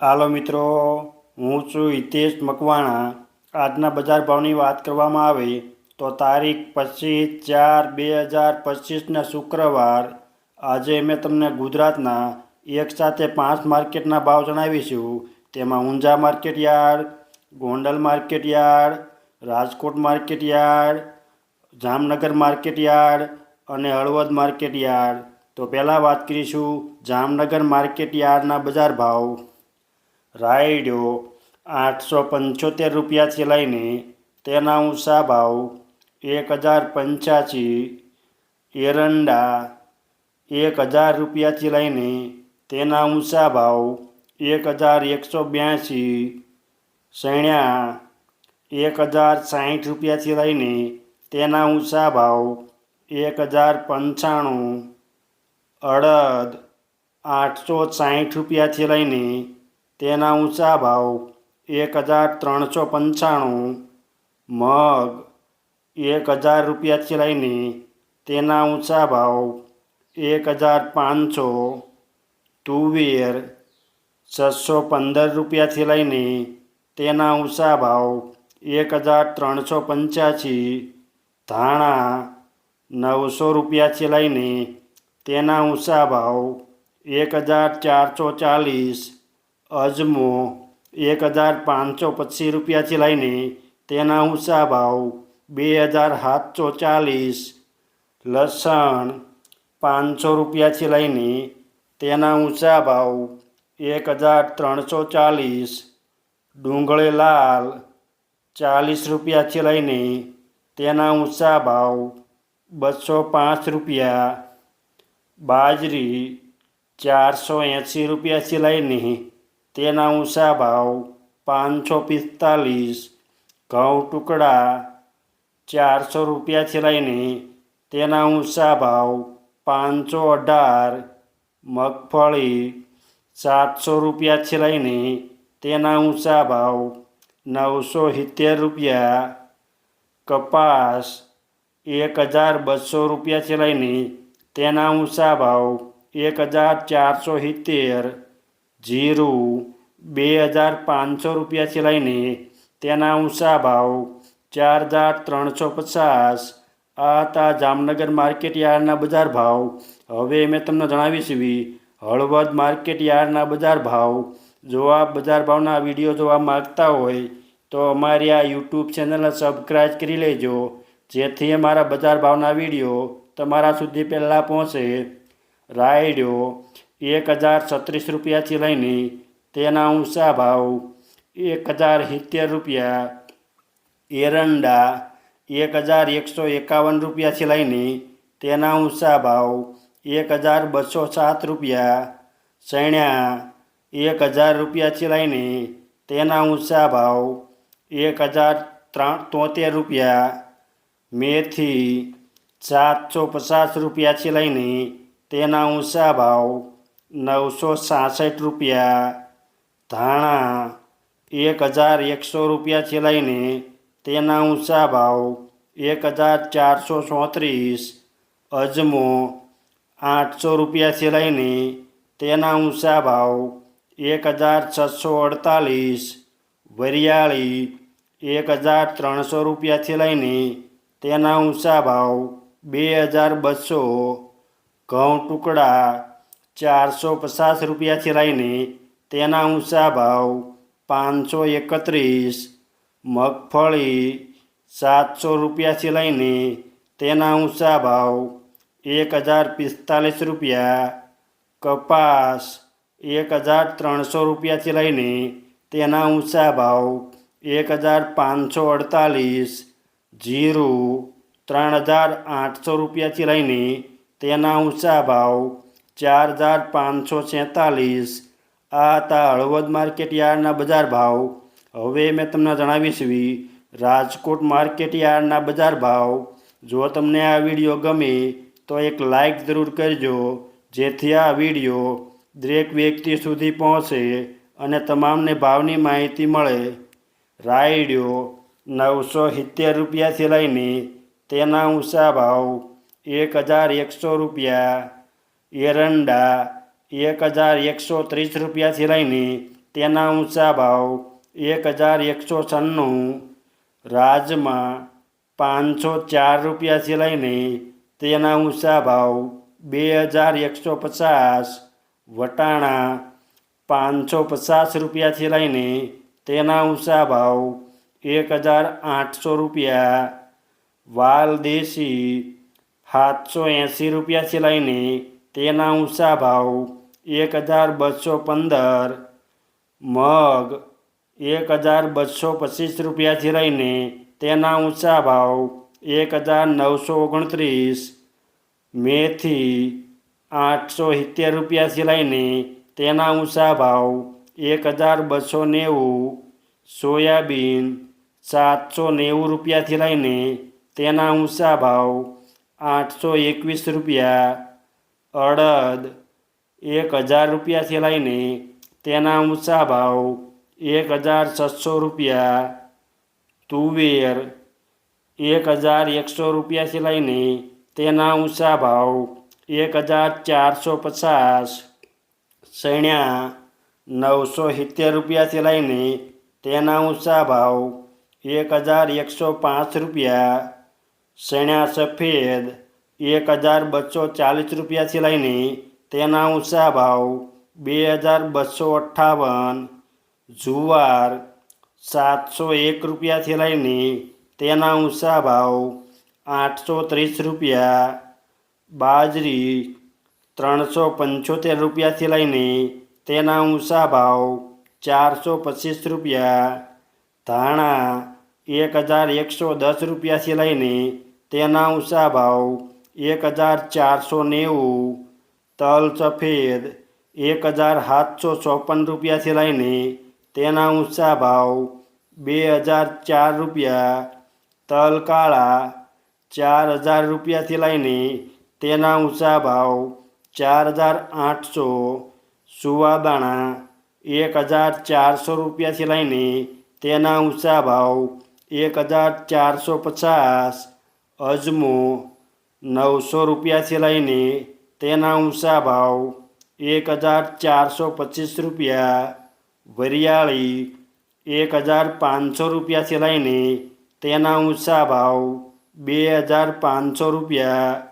હાલો મિત્રો, હું છું હિતેશ મકવાણા. આજના બજાર ભાવની વાત કરવામાં આવે તો તારીખ પચીસ ચાર બે હજાર પચીસના શુક્રવાર. આજે મેં તમને ગુજરાતના એક સાથે પાંચ માર્કેટના ભાવ જણાવીશું. તેમાં Unjha market yard, Gondal market yard, Rajkot market yard, Jamnagar market yard અને હળવદ માર્કેટ યાર્ડ. તો પહેલાં વાત કરીશું જામનગર માર્કેટ યાર્ડના બજાર ભાવ. રાયડો આઠસો પંચોતેર રૂપિયાથી લઈને તેના ઊંચા ભાવ એક હજાર પંચ્યાસી, એરંડા એક હજાર રૂપિયાથી લઈને તેના ઊંચા ભાવ એક હજાર એકસો બ્યાસી, સૈણ્યા એક હજાર સાઠ રૂપિયાથી લઈને તેના ઊંચા ભાવ એક હજાર પંચાણું, અડદ આઠસો સાઠ રૂપિયાથી લઈને તેના ઊંચા ભાવ એક હજાર ત્રણસો પંચાણું, મગ એક હજાર રૂપિયાથી લઈને તેના ઊંચા ભાવ એક હજાર પાંચસો, તુવેર છસો પંદર રૂપિયાથી લઈને તેના ઊંચા ભાવ એક હજાર ત્રણસો પંચ્યાસી, ધાણા નવસો રૂપિયાથી લઈને તેના ઊંચા ભાવ એક હજાર ચારસો ચાલીસ અજમો એક હજાર પાંચસો પચીસ રૂપિયાથી લઈને તેના ઊંચા ભાવ બે હજાર સાતસો ચાલીસ, લસણ પાંચસો રૂપિયાથી લઈને તેના ઊંચા ભાવ એક હજાર ત્રણસો ચાલીસ, ડુંગળી લાલ ચાલીસ રૂપિયાથી લઈને તેના ઊંચા ભાવ બસો પાંચ રૂપિયા, બાજરી ચારસો એંસી રૂપિયાથી લઈને તેના ઊંચા ભાવ પાંચસો પિસ્તાલીસ, ઘઉં ટુકડા ચારસો રૂપિયાથી લઈને તેના ઊંચા ભાવ પાંચસો અઢાર, મગફળી સાતસો રૂપિયાથી લઈને તેના ઊંચા ભાવ નવસો સિત્તેર રૂપિયા, કપાસ એક હજાર બસો રૂપિયાથી લઈને તેના ઊંચા ભાવ એક હજાર ચારસો સિત્તેર જીરું બે હજાર પાંચસો રૂપિયાથી લઈને તેના ઊંચા ભાવ ચાર હજાર ત્રણસો પચાસ. આ હતા જામનગર માર્કેટ યાર્ડના બજાર ભાવ. હવે મેં તમને જણાવી એવી હળવદ માર્કેટ યાર્ડના બજાર ભાવ. જો આ બજાર ભાવના વીડિયો જોવા માગતા હોય, તો અમારી આ યુટ્યુબ ચેનલને સબસ્ક્રાઈબ કરી લેજો, જેથી અમારા બજાર ભાવના વીડિયો તમારા સુધી પહેલાં પહોંચે. રાયડો એક હજાર છત્રીસ રૂપિયાથી લઈને તેના ઊંચા ભાવ એક હજાર સિત્તેર રૂપિયા. એરંડા એક હજાર એકસો એકાવન રૂપિયાથી લઈને તેના ઊંચા ભાવ એક હજાર બસો સાત રૂપિયા. સૈણ્યા એક હજાર રૂપિયાથી લઈને તેના ઊંચા ભાવ એક હજાર ત્રણ તોતેર રૂપિયા. મેથી સાતસો પચાસ રૂપિયાથી લઈને તેના ઊંચા ભાવ નવસો સાસઠ રૂપિયા, ધાણા એક હજાર એકસો રૂપિયાથી લઈને તેના ઊંચા ભાવ એક હજાર ચારસો ચોત્રીસ, અજમો આઠસો રૂપિયાથી લઈને તેના ઊંચા ભાવ એક હજાર છસો અડતાલીસ, વરિયાળી એક હજાર ત્રણસો રૂપિયાથી લઈને તેના ઊંચા ભાવ બે હજાર બસો, ઘઉં ટુકડા ચારસો પચાસ રૂપિયાથી લઈને તેના ઊંચા ભાવ પાંચસો એકત્રીસ, મગફળી સાતસો રૂપિયાથી લઈને તેના ઊંચા ભાવ એક હજાર પિસ્તાલીસ રૂપિયા, કપાસ એક હજાર ત્રણસો રૂપિયાથી લઈને તેના ઊંચા ભાવ એક હજાર પાંચસો અડતાલીસ, જીરું ત્રણ હજાર આઠસો રૂપિયાથી લઈને તેના ઊંચા ભાવ ચાર હજાર પાંચસો છેતાલીસ આ હતા હળવદ માર્કેટ યાર્ડના બજાર ભાવ. હવે મેં તમને જણાવીશ રાજકોટ માર્કેટ યાર્ડના બજાર ભાવ. જો તમને આ વીડિયો ગમે, તો એક લાઈક જરૂર કરજો, જેથી આ વીડિયો દરેક વ્યક્તિ સુધી પહોંચે અને તમામને ભાવની માહિતી મળે. રાયડ્યો નવસો સિત્તેર રૂપિયાથી લઈને તેના ઊંચા ભાવ એક હજાર એકસો રૂપિયા. એરંડા એક હજાર એકસો ત્રીસ રૂપિયાથી લઈને તેના ઊંચા ભાવ એક હજાર એકસો છન્નું, રાજમાં પાંચસો ચાર રૂપિયાથી લઈને તેના ઊંચા ભાવ બે હજાર એકસો પચાસ, વટાણા પાંચસો પચાસ રૂપિયાથી લઈને તેના ઊંચા ભાવ એક હજાર આઠસો રૂપિયા વાલ દેશી સાતસો એંસી રૂપિયાથી લઈને તેના ઊંચા ભાવ એક હજાર બસો પંદર, મગ એક હજાર બસો પચીસ રૂપિયાથી લઈને તેના ઊંચા ભાવ એક હજાર નવસો ઓગણત્રીસ, મેથી આઠસો સિત્તેર રૂપિયાથી લઈને તેના ઊંચા ભાવ એક હજાર બસો નેવું, સોયાબીન સાતસો નેવું રૂપિયાથી લઈને તેના ઊંચા ભાવ આઠસો એકવીસ રૂપિયા અડદ એક હજાર રૂપિયાથી લઈને તેના ઊંચા ભાવ એક હજાર છસો રૂપિયા. તુવેર એક હજાર એકસો રૂપિયાથી લઈને તેના ઊંચા ભાવ એક હજાર ચારસો પચાસ. સૈણ્યા નવસો સિત્તેર રૂપિયાથી લઈને તેના ઊંચા ભાવ એક હજાર એકસો પાંચ રૂપિયા. સૈણ્યા સફેદ એક હજાર બસો ચાલીસ રૂપિયાથી લઈને તેના ઊંચા ભાવ બે હજાર બસો અઠ્ઠાવન, જુવાર સાતસો એક રૂપિયાથી લઈને તેના ઊંચા ભાવ આઠસો ત્રીસ રૂપિયા, બાજરી ત્રણસો પંચોતેર રૂપિયાથી લઈને તેના ઊંચા ભાવ ચારસો પચીસ રૂપિયા, ધાણા એક હજાર એકસો દસ રૂપિયાથી લઈને તેના ઊંચા ભાવ એક હજાર ચારસો નેવું, તલ સફેદ, એક હજાર સાતસો ચોપન રૂપિયાથી લઈને તેના ઊંચા ભાવ બે હજાર ચાર રૂપિયા, તલ કાળા ચાર હજાર રૂપિયાથી લઈને તેના ઊંચા ભાવ ચાર હજાર આઠસો, સુવાદાણા એક હજાર ચારસો રૂપિયાથી લઈને તેના ઊંચા ભાવ એક હજાર ચારસો પચાસ, અજમો નવસો રૂપિયાથી લઈને તેના ઊંચા ભાવ એક હજાર ચારસો પચીસ રૂપિયા, વરિયાળી એક હજાર પાંચસો રૂપિયાથી લઈને તેના ઊંચા ભાવ બે હજાર પાંચસો રૂપિયા,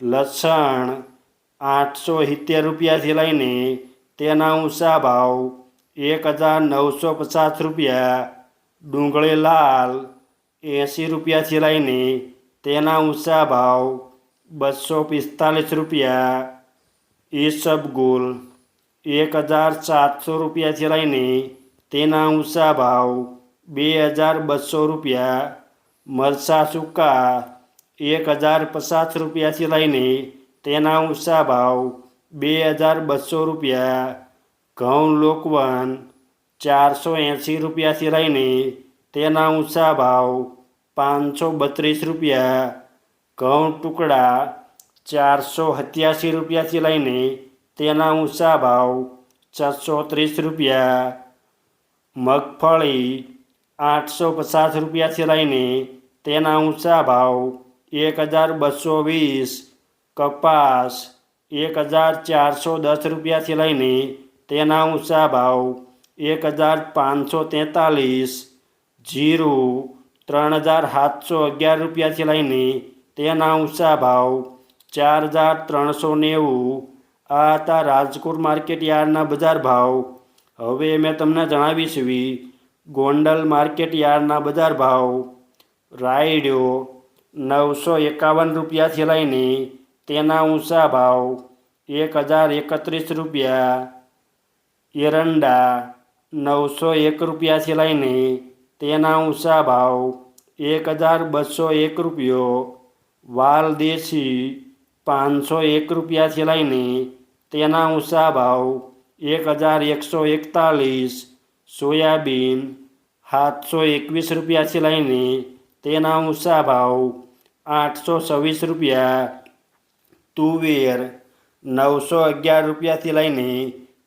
લસણ આઠસો સિત્તેર રૂપિયાથી લઈને તેના ઊંચા ભાવ એક હજાર નવસો પચાસ રૂપિયા, ડુંગળી લાલ એંસી રૂપિયાથી લઈને તેના ઊંચા ભાવ બસો પિસ્તાલીસ રૂપિયા ઈસબગુલ એક હજાર સાતસો રૂપિયાથી લઈને તેના ઊંચા ભાવ બે હજાર બસો રૂપિયા મરસા સૂકા એક હજાર પચાસ રૂપિયાથી લઈને તેના ઊંચા ભાવ બે હજાર બસો રૂપિયા ઘઉં લોકવન ચારસો એંસી રૂપિયાથી લઈને તેના ઊંચા ભાવ પાંચસો બત્રીસ રૂપિયા ઘઉં ટુકડા ચારસો સત્યાસી રૂપિયાથી લઈને તેના ઊંચા ભાવ છસો ત્રીસ રૂપિયા, મગફળી આઠસો પચાસ રૂપિયાથી લઈને તેના ઊંચા ભાવ એક હજાર બસો વીસ, કપાસ એક હજાર ચારસો દસ રૂપિયાથી લઈને તેના ઊંચા ભાવ એક હજાર પાંચસો તેતાલીસ, જીરું ત્રણ હજાર સાતસો અગિયાર રૂપિયાથી લઈને તેના ઊંચા ભાવ ચાર હજાર ત્રણસો નેવું. આ હતા રાજકોટ માર્કેટ યાર્ડના બજાર ભાવ. હવે મેં તમને જણાવીશું ગોંડલ માર્કેટ યાર્ડના બજાર ભાવ. રાયડ્યો નવસો એકાવન રૂપિયાથી લઈને તેના ઊંચા ભાવ એક હજાર એકત્રીસ રૂપિયા. એરંડા નવસો એક રૂપિયાથી લઈને તેના ઊંચા ભાવ એક હજાર બસો એક રૂપિયો. વાલ દેશી પાંચસો એક રૂપિયાથી લઈને તેના ઊંચા ભાવ એક હજાર એકસો એકતાલીસ, સોયાબીન સાતસો એકવીસ રૂપિયાથી લઈને તેના ઊંચા ભાવ આઠસો છવ્વીસ રૂપિયા, તુવેર નવસો અગિયાર રૂપિયાથી લઈને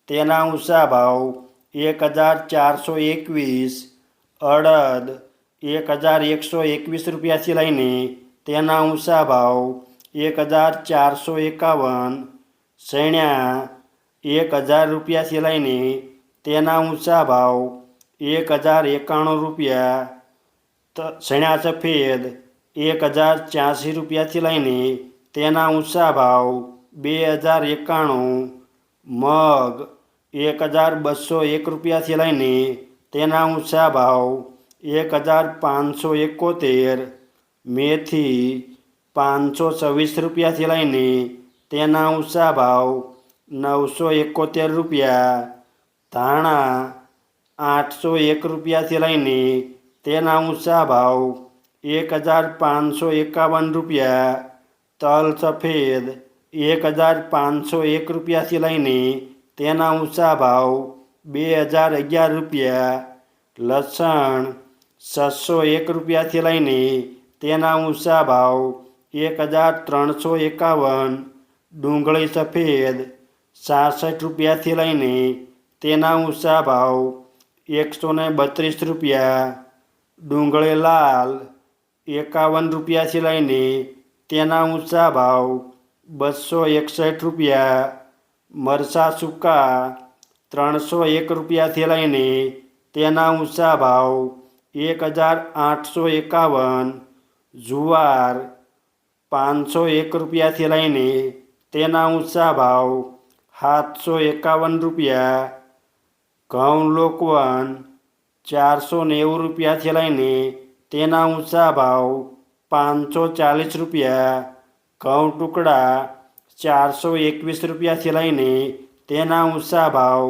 તેના ઊંચા ભાવ એક હજાર ચારસો એકવીસ, અડદ એક હજાર એકસો એકવીસ રૂપિયાથી લઈને તેના ઊંચા ભાવ એક હજાર ચારસો એકાવન શેણ્યા એક હજાર રૂપિયાથી લઈને તેના ઊંચા ભાવ એક હજાર એકાણું રૂપિયા ચણા સફેદ એક હજાર ત્યાંસી રૂપિયાથી લઈને તેના ઊંચા ભાવ બે હજાર એકાણું, મગ એક હજાર બસો એક રૂપિયાથી લઈને તેના ઊંચા ભાવ એક હજાર પાંચસો એકોતેર મેથી પાંચસો છવ્વીસ રૂપિયાથી લઈને તેના ઊંચા ભાવ નવસો એકોતેર રૂપિયા, ધાણા આઠસો એક રૂપિયાથી લઈને તેના ઊંચા ભાવ એક હજાર પાંચસો એકાવન રૂપિયા, તલ સફેદ એક હજાર પાંચસો એક રૂપિયાથી લઈને તેના ઊંચા ભાવ બે હજાર અગિયાર રૂપિયા, લસણ છસો એક રૂપિયાથી લઈને તેના ઊંચા ભાવ એક હજાર ત્રણસો એકાવન, ડુંગળી સફેદ, સાસઠ રૂપિયાથી લઈને તેના ઊંચા ભાવ એકસો ને બત્રીસ રૂપિયા, ડુંગળી લાલ એકાવન રૂપિયાથી લઈને તેના ઊંચા ભાવ બસો એકસઠ રૂપિયા મરસા સૂકા ત્રણસો એક રૂપિયાથી લઈને તેના ઊંચા ભાવ એક હજાર આઠસો એકાવન જુવાર પાંચસો એક રૂપિયાથી લઈને તેના ઊંચા ભાવ સાતસો એકાવન રૂપિયા, ઘઉં લોકવન ચારસો નેવું રૂપિયાથી લઈને તેના ઊંચા ભાવ પાંચસો ચાલીસ રૂપિયા, ઘઉં ટુકડા ચારસો એકવીસ રૂપિયાથી લઈને તેના ઊંચા ભાવ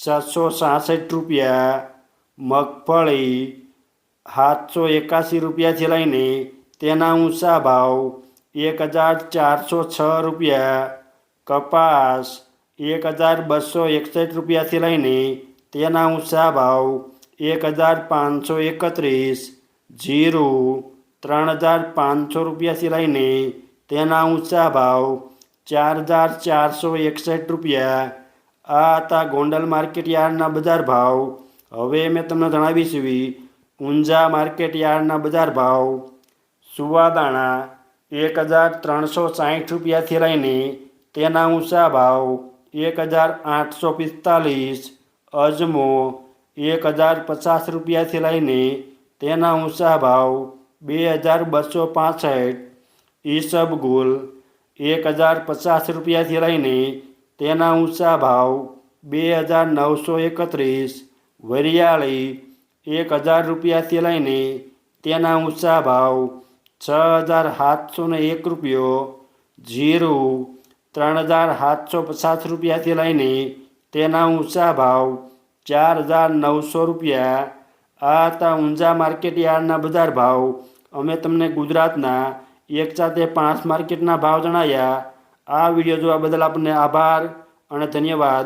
છસો સાસઠ રૂપિયા, મગફળી સાતસો એકાસી રૂપિયાથી લઈને તેના ઊંચા ભાવ એક હજાર ચારસો છ રૂપિયા, કપાસ એક હજાર બસો એકસઠ રૂપિયાથી લઈને તેના ઊંચા ભાવ એક હજાર પાંચસો એકત્રીસ, જીરું ત્રણ હજાર પાંચસો રૂપિયાથી લઈને તેના ઊંચા ભાવ ચાર હજાર ચારસો એકસઠ રૂપિયા. આ હતા ગોંડલ માર્કેટ યાર્ડના બજાર ભાવ. હવે મેં તમને જણાવીશ ઊંઝા માર્કેટ યાર્ડના બજાર ભાવ. સુવાદાણા એક હજાર ત્રણસો સાહીઠ રૂપિયાથી લઈને તેના ઊંચા ભાવ એક હજાર આઠસો પિસ્તાલીસ, અજમો એક હજાર પચાસ રૂપિયાથી લઈને તેના ઊંચા ભાવ બે હજાર બસો પાસઠ, ઈસબગુલ એક હજાર પચાસ રૂપિયાથી લઈને તેના ઊંચા ભાવ બે હજાર નવસો એકત્રીસ, વરિયાળી એક હજાર રૂપિયાથી લઈને તેના ઊંચા ભાવ છ હજાર સાતસો ને એક રૂપિયો, જીરું ત્રણ હજાર સાતસો પચાસ રૂપિયાથી લઈને તેના ઊંચા ભાવ ચાર હજાર નવસો રૂપિયા. આ હતા ઊંઝા માર્કેટ યાર્ડના બજાર ભાવ. અમે તમને ગુજરાતના એક સાથે પાંચ માર્કેટના ભાવ જણાવ્યા આ વીડિયો જોવા બદલ આપને આભાર અને ધન્યવાદ.